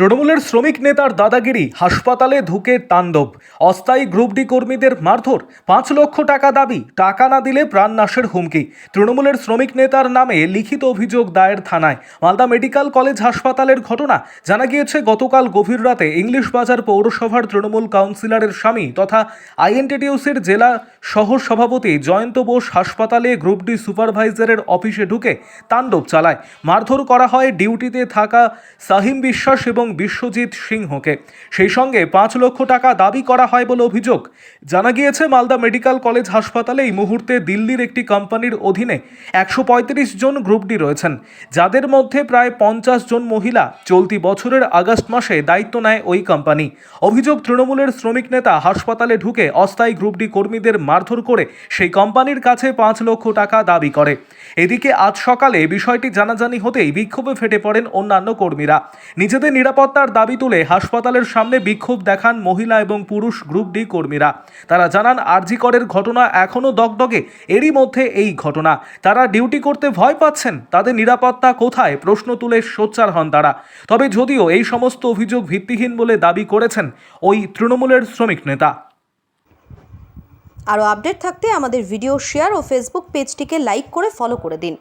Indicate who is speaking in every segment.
Speaker 1: তৃণমূলের শ্রমিক নেতার দাদাগিরি হাসপাতালে ঢুকে তাণ্ডব। অস্থায়ী গ্রুপ ডি কর্মীদের মারধর, পাঁচ লক্ষ টাকা দাবি, টাকা না দিলে প্রাণনাশের হুমকি। তৃণমূলের শ্রমিক নেতার নামে লিখিত অভিযোগ দায়ের থানায়। মালদা মেডিকেল কলেজ হাসপাতালের ঘটনা জানা গিয়েছে, গতকাল গভীর রাতে ইংলিশ বাজার পৌরসভার তৃণমূল কাউন্সিলরের স্বামী তথা আইএনটিটিউসির জেলা সহ সভাপতি জয়ন্ত বোস হাসপাতালে গ্রুপ ডি সুপারভাইজারের অফিসে ঢুকে তাণ্ডব চালায়। মারধর করা হয় ডিউটিতে থাকা সাহিম বিশ্বাস এবং বিশ্বজিৎ সিংহকে। সেই সঙ্গে পাঁচ লক্ষ টাকা দাবি করা হয় বলে অভিযোগ। জানা গিয়েছে, মালদা মেডিকেল কলেজ হাসপাতালে এই মুহূর্তে দিল্লির একটি কোম্পানির অধীনে একশো পঁয়ত্রিশ জন গ্রুপ ডি রয়েছেন, যাদের মধ্যে প্রায় পঞ্চাশ জন মহিলা। চলতি বছরের আগস্ট মাসে দায়িত্ব নেয় ওই কোম্পানি। অভিযোগ, তৃণমূলের শ্রমিক নেতা হাসপাতালে ঢুকে অস্থায়ী গ্রুপ ডি কর্মীদের মারধর করে সেই কোম্পানির কাছে পাঁচ লক্ষ টাকা দাবি করে। এদিকে আজ সকালে বিষয়টি জানাজানি হতেই বিক্ষোভে ফেটে পড়েন অন্যান্য কর্মীরা। নিজেদের নিরাপত্তার দাবি তুলে হাসপাতালের সামনে বিক্ষোভ দেখান মহিলা এবং পুরুষ গ্রুপ ডি কর্মীরা। তারা জানান আরজিকরের ঘটনা এখনও দগদগে। এরই মধ্যে এই ঘটনা। তারা ডিউটি করতে ভয় পাচ্ছেন। তাদের নিরাপত্তা কোথায়? প্রশ্ন তুলে সোচ্চার হন তারা। তবে যদিও এই সমস্ত অভিযোগ ভিত্তিহীন বলে দাবি করেছেন ওই তৃণমূলের শ্রমিক নেতা।
Speaker 2: আরও আপডেট থাকতে আমাদের ভিডিও শেয়ার ও ফেসবুক পেজটিকে লাইক করে ফলো করে দিন।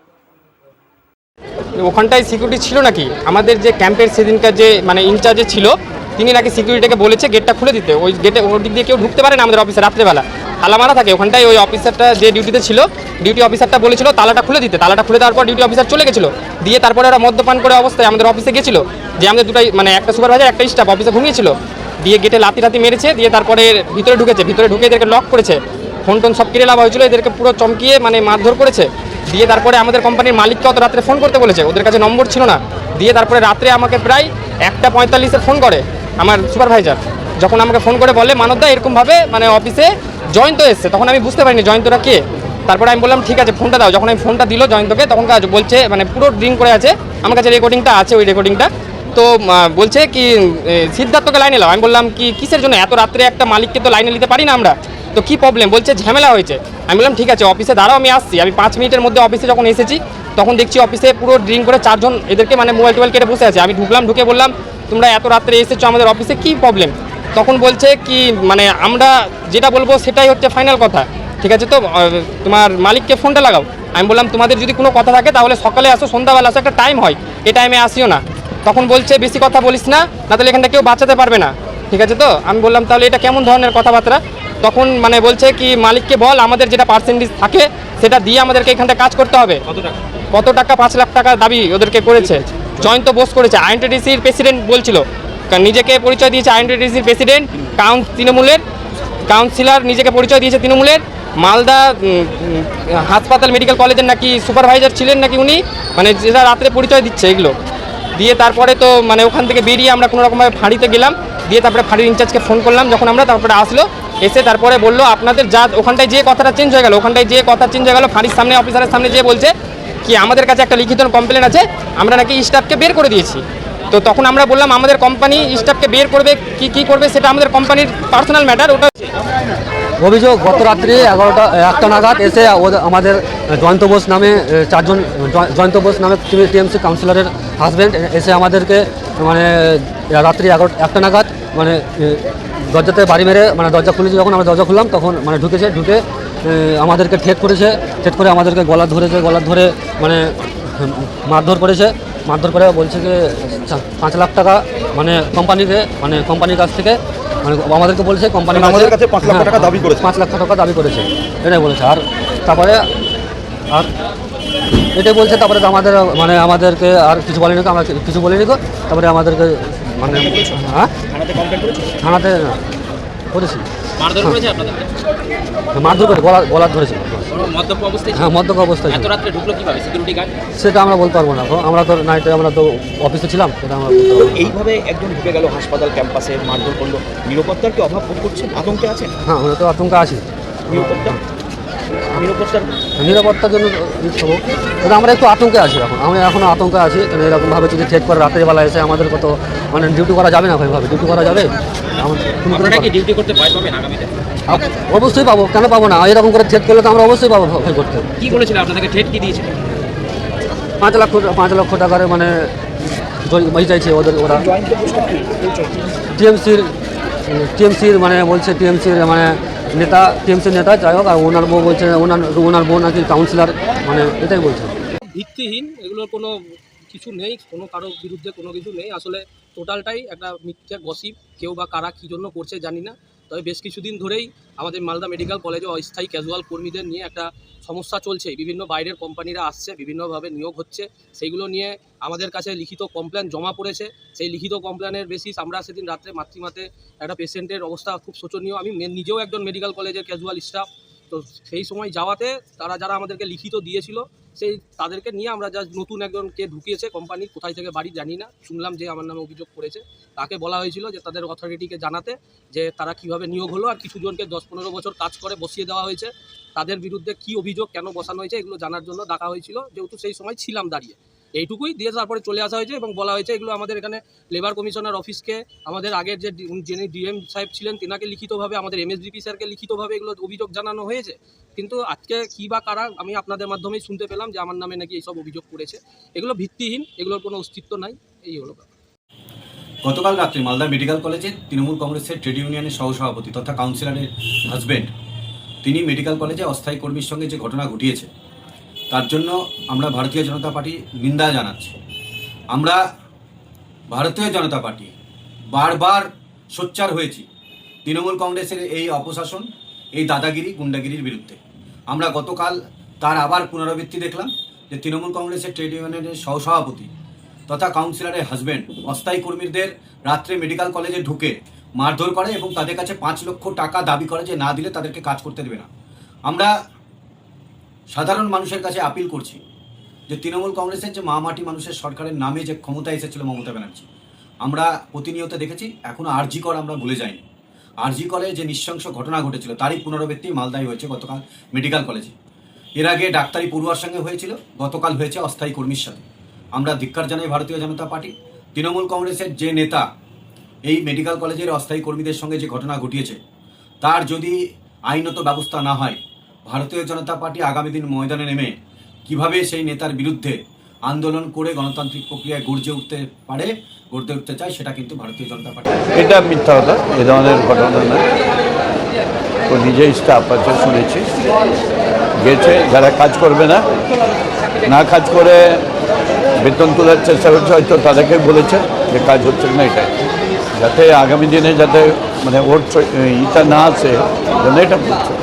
Speaker 3: ওখানটায় সিকিউরিটি ছিল নাকি? আমাদের যে ক্যাম্পের সেদিনকার যে মানে ইনচার্জে ছিল, তিনি নাকি সিকিউরিটিকে বলেছে গেটটা খুলে দিতে। ওই গেটে ওর দিক দিয়ে কেউ ঢুকতে পারে না আমাদের অফিসে রাত্রেবেলা। তালা মারা থাকে, ওখানটায় ওই অফিসারটা যে ডিউটিতে ছিল ডিউটি অফিসারটা বলেছিল তালাটা খুলে দিতে। তালাটা খুলে দেওয়ার পর ডিউটি অফিসার চলে গেছিল। দিয়ে তারপরে ওরা মদ্যপান করে অবস্থায় আমাদের অফিসে গেছিল। যে আমাদের দুটাই মানে একটা সুপারভাইজার একটা স্টাফ অফিসে ঘুমিয়েছিল। দিয়ে গেটে লাতি লাতি মেরেছে, দিয়ে তারপরে ভিতরে ঢুকেছে। ভিতরে ঢুকে এদেরকে লক করেছে। ফোন টোন সব কিনে লাভ হয়েছিল, এদেরকে পুরো চমকিয়ে মানে মারধর করেছে। দিয়ে তারপরে আমাদের কোম্পানির মালিককে অত রাত্রে ফোন করতে বলেছে। ওদের কাছে নম্বর ছিল না। দিয়ে তারপরে রাত্রে আমাকে প্রায় একটা পঁয়তাল্লিশে ফোন করে আমার সুপারভাইজার যখন আমাকে ফোন করে বলে, মানবদা, এরকমভাবে মানে অফিসে জয়ন্ত এসছে। তখন আমি বুঝতে পারিনি জয়ন্তরা কে। তারপরে আমি বললাম, ঠিক আছে ফোনটা দাও। যখন আমি ফোনটা দিল জয়ন্তকে, তখন কাজ বলছে মানে পুরো ড্রিঙ্ক করে আছে। আমার কাছে রেকর্ডিংটা আছে, ওই রেকর্ডিংটা তো বলছে কি সিদ্ধার্থকে লাইনে লাও। আমি বললাম, কি, কিসের জন্য? এত রাত্রে একটা মালিককে তো লাইনে নিতে পারি না আমরা। তো কি প্রবলেম বলছে, ঝামেলা হয়েছে। আমি বললাম, ঠিক আছে অফিসে দাঁড়াও, আমি আসছি। আমি পাঁচ মিনিটের মধ্যে অফিসে যখন এসেছি, তখন দেখছি অফিসে পুরো ড্রিঙ্ক করে চারজন এদেরকে মানে মোবাইল টোবাইল কেটে বসে আছে। আমি ঢুকলাম, ঢুকে বললাম, তোমরা এত রাত্রে এসেছ আমাদের অফিসে কি প্রবলেম তখন বলছে কি মানে আমরা যেটা বলব সেটাই হচ্ছে ফাইনাল কথা। ঠিক আছে তো তোমার মালিককে ফোনটা লাগাও। আমি বললাম, তোমাদের যদি কোনো কথা থাকে, তাহলে সকালে আসো, সন্ধ্যাবেলা আসো, একটা টাইম হয়। এই টাইমে আসিও না। তখন বলছে, বেশি কথা বলিস না না তাহলে এখানটা কেউ বাঁচাতে পারবে না। ঠিক আছে তো, আমি বললাম, তাহলে এটা কেমন ধরনের কথাবার্তা? তখন মানে বলছে কি মালিককে বল আমাদের যেটা পার্সেন্টেজ থাকে সেটা দিয়ে আমাদেরকে এখানটা কাজ করতে হবে। কত টাকা? পাঁচ লাখ টাকা দাবি ওদেরকে করেছে। জয়ন্ত বোস করেছে। আইএনটিডিসির প্রেসিডেন্ট বলছিল। কারণ নিজেকে পরিচয় দিয়েছে আইএনটিডিসির প্রেসিডেন্ট কাউন্স তৃণমূলের কাউন্সিলর নিজেকে পরিচয় দিয়েছে তৃণমূলের মালদা হাসপাতাল মেডিকেল কলেজের নাকি সুপারভাইজার ছিলেন নাকি উনি মানে যেটা রাত্রে পরিচয় দিচ্ছে এগুলো। দিয়ে তারপরে তো মানে ওখান থেকে বেরিয়ে আমরা কোনো রকমভাবে ফাঁড়িতে গেলাম। দিয়ে তারপরে ফাঁড়ির ইনচার্জকে ফোন করলাম। যখন আমরা তারপরে আসলো এসে তারপরে বলল, আপনাদের যা, ওখানটায় যে কথাটা চেঞ্জ হয়ে গেল, ওখানটায় যে কথা চেঞ্জ হয়ে গেল, ফাঁড়ির সামনে অফিসারের সামনে যে বলছে কি, আমাদের কাছে একটা লিখিত কমপ্লেন আছে, আমরা নাকি স্টাফকে বের করে দিয়েছি। তো তখন আমরা বললাম, আমাদের কোম্পানি স্টাফকে বের করবে, কি কি করবে সেটা আমাদের কোম্পানির পার্সোনাল ম্যাটার ওটা
Speaker 4: অভিযোগ, গত রাত্রি এগারোটা, একটা নাগাদ এসে আমাদের জয়ন্ত বোস নামে চারজন জয়ন্ত বোস নামে টিএমসি কাউন্সিলরের হাজব্যান্ড এসে আমাদেরকে মানে রাত্রি এগারো, একটা নাগাদ মানে দরজাতে বাড়ি মেরে মানে দরজা খুলেছে যখন আমরা দরজা খুললাম তখন মানে ঢুকেছে ঢুকে আমাদেরকে ঠেট করেছে ঠেট করে আমাদেরকে গলা ধরেছে গলা ধরে মানে মারধর করেছে মারধর করে বলছে যে পাঁচ লাখ টাকা মানে কোম্পানিকে মানে কোম্পানির কাছ থেকে মানে আমাদেরকে বলছে কোম্পানি
Speaker 5: মানে আমাদের কাছে পাঁচ লাখ টাকা দাবি করেছে।
Speaker 4: পাঁচ লাখ টাকা দাবি করেছে এটাই বলেছে আর তারপরে আর এটাই বলছে তারপরে আমাদের মানে আমাদেরকে আর কিছু বলেনি তো, আমরা কিছু বলিনি তো তারপরে আমাদেরকে মানে হ্যাঁ? থানাতে না, করেছি।
Speaker 6: মারধর করেছে
Speaker 4: করে গলা গলা ধরেছিল? হ্যাঁ মদ্যপ অবস্থায় সেটা আমরা বলতে পারব না। আমরা তো নাইটে আমরা তো অফিসে ছিলাম সেটা আমরা।
Speaker 5: এইভাবে একজন ঢুকে গেল হাসপাতাল ক্যাম্পাসে মারধর করল। নিরাপত্তার কি অভাব বোধ করছেন? আতঙ্কে আছেন?
Speaker 4: হ্যাঁ আমরা তো আতঙ্কে আছি।
Speaker 5: নিরাপত্তা? নিরাপত্তার
Speaker 4: নিরাপত্তার জন্য কিন্তু আমরা একটু আতঙ্কে আছি এখন। আমরা এখনও আতঙ্কে আছি। কারণ এরকমভাবে যদি চেক করে রাতের বেলা এসে আমাদের কত মানে ডিউটি করা যাবে না ভাইভাবে ডিউটি করা যাবে? অবশ্যই পাবো। কেন পাবো না? এরকম করে চেক করলে তো আমরা অবশ্যই পাবো ভয় করতে।
Speaker 6: কি বলেছিল আপনাদেরকে ঠেট কি দিয়েছিল
Speaker 4: পাঁচ লক্ষ পাঁচ লক্ষ টাকার মানে চাইছে ওদের ওরা। টিএমসির টিএমসির মানে বলছে টিএমসির মানে নেতা টিএমসির নেতা, যাই হোক, আর ওনার বউ বলছে, ওনার ওনার বউ নাকি কাউন্সিলর মানে এটাই বলছে।
Speaker 7: ভিত্তিহীন, এগুলোর কোনো কিছু নেই, কোনো কারোর বিরুদ্ধে কোনো কিছু নেই। আসলে টোটালটাই একটা মিথ্যে গসিপ কেউ বা কারা কী জন্য করছে জানি না। তবে বেশ কিছুদিন ধরেই আমাদের মালদা মেডিকেল কলেজে অস্থায়ী ক্যাজুয়াল কর্মীদের নিয়ে একটা সমস্যা চলছে। বিভিন্ন বাইরের কোম্পানিরা আসছে, বিভিন্নভাবে নিয়োগ হচ্ছে। সেইগুলো নিয়ে আমাদের কাছে লিখিত কমপ্লেন জমা পড়েছে। সেই লিখিত কমপ্লেনের বেসিস আমরা সেদিন রাত্রে মাতৃমাতে একটা পেশেন্টের অবস্থা খুব শোচনীয়। আমি নিজেও একজন মেডিকেল কলেজের ক্যাজুয়াল স্টাফ তো সেই সময় যাওয়াতে তারা যারা আমাদেরকে লিখিত দিয়েছিল, সেই তাদেরকে নিয়ে আমরা যা নতুন একজনকে ঢুকিয়েছে কোম্পানি কোথায় থেকে বাড়ি জানি না, শুনলাম যে আমার নামে অভিযোগ করেছে। তাকে বলা হয়েছিল যে তাদের অথরিটিকে জানাতে যে তারা কীভাবে নিয়োগ হলো আর কিছু জনকে দশ পনেরো বছর কাজ করে বসিয়ে দেওয়া হয়েছে, তাদের বিরুদ্ধে কি অভিযোগ কেন বসানো হয়েছে এগুলো জানার জন্য ডাকা হয়েছিল। যেহেতু সেই সময় ছিলাম দাঁড়িয়ে। এইটুকুই দিয়ে তারপরে চলে আসা হয়েছে এবং বলা হয়েছে এগুলো আমাদের এখানে লেবার কমিশনার অফিসকে আমাদের আগের যে যিনি ডিএম সাহেব ছিলেন, তেনাকে লিখিতভাবে, আমাদের এমএসডিপি স্যারকে লিখিতভাবে এগুলো অভিযোগ জানানো হয়েছে কিন্তু আজকে কী বা কারা, আমি আপনাদের মাধ্যমেই শুনতে পেলাম যে আমার নামে নাকি এইসব অভিযোগ করেছে এগুলো ভিত্তিহীন, এগুলোর কোনো অস্তিত্ব নাই, এই হলো।
Speaker 8: গতকাল রাত্রে মালদা মেডিকেল কলেজে তৃণমূল কংগ্রেসের ট্রেড ইউনিয়নের সহসভাপতি তথা কাউন্সিলরের হাজবেন্ড, তিনি মেডিকেল কলেজে অস্থায়ী কর্মীর সঙ্গে যে ঘটনা ঘটিয়েছে তার জন্য আমরা ভারতীয় জনতা পার্টি নিন্দা জানাচ্ছি। আমরা ভারতীয় জনতা পার্টি বারবার সোচ্চার হয়েছি তৃণমূল কংগ্রেসের এই অপশাসন, এই দাদাগিরি, গুন্ডাগিরির বিরুদ্ধে। আমরা গতকাল তার আবার পুনরাবৃত্তি দেখলাম যে তৃণমূল কংগ্রেসের ট্রেড ইউনিয়নের সহসভাপতি তথা কাউন্সিলরের হাজব্যান্ড অস্থায়ী কর্মীদের রাত্রে মেডিকেল কলেজে ঢুকে মারধর করে এবং তাদের কাছে পাঁচ লক্ষ টাকা দাবি করে যে না দিলে তাদেরকে কাজ করতে দেবে না। আমরা সাধারণ মানুষের কাছে আপিল করছি যে তৃণমূল কংগ্রেসের যে মামাটি মানুষের সরকারের নামে যে ক্ষমতা এসেছিল মমতা ব্যানার্জি, আমরা প্রতিনিয়ত দেখেছি এখনও আরজি কর আমরা ভুলে যাইনি। আরজি কলে যে নৃশংস ঘটনা ঘটেছিল, তারই পুনরাবৃত্তি মালদায় হয়েছে গতকাল মেডিকেল কলেজে। এর আগে ডাক্তারি পড়ুয়ার সঙ্গে হয়েছিল, গতকাল হয়েছে অস্থায়ী কর্মীর সাথে। আমরা ধিক্কার জানাই ভারতীয় জনতা পার্টি। তৃণমূল কংগ্রেসের যে নেতা, এই মেডিকেল কলেজের অস্থায়ী কর্মীদের সঙ্গে যে ঘটনা ঘটিয়েছে, তার যদি আইনত ব্যবস্থা না হয় ভারতীয় জনতা পার্টি আগামী দিন ময়দানে নেমে কীভাবে সেই নেতার বিরুদ্ধে আন্দোলন করে গণতান্ত্রিক প্রক্রিয়ায় গর্জে উঠতে পারে গড়তে উঠতে চায়, সেটা কিন্তু ভারতীয় জনতা পার্টি
Speaker 9: এটা মিথ্যা কথা, এ ধরনের ঘটনা নয় ও নিজেই স্টাফ আছে, শুনেছি। গেছে, যারা কাজ করবে না না কাজ করে বেতন তোলার চেষ্টা করছে, হয়তো তাদেরকে বলেছে যে কাজ হচ্ছে না এটা যাতে আগামী দিনে যাতে মানে ওর ইটা না আসে জন্য এটা বলছে।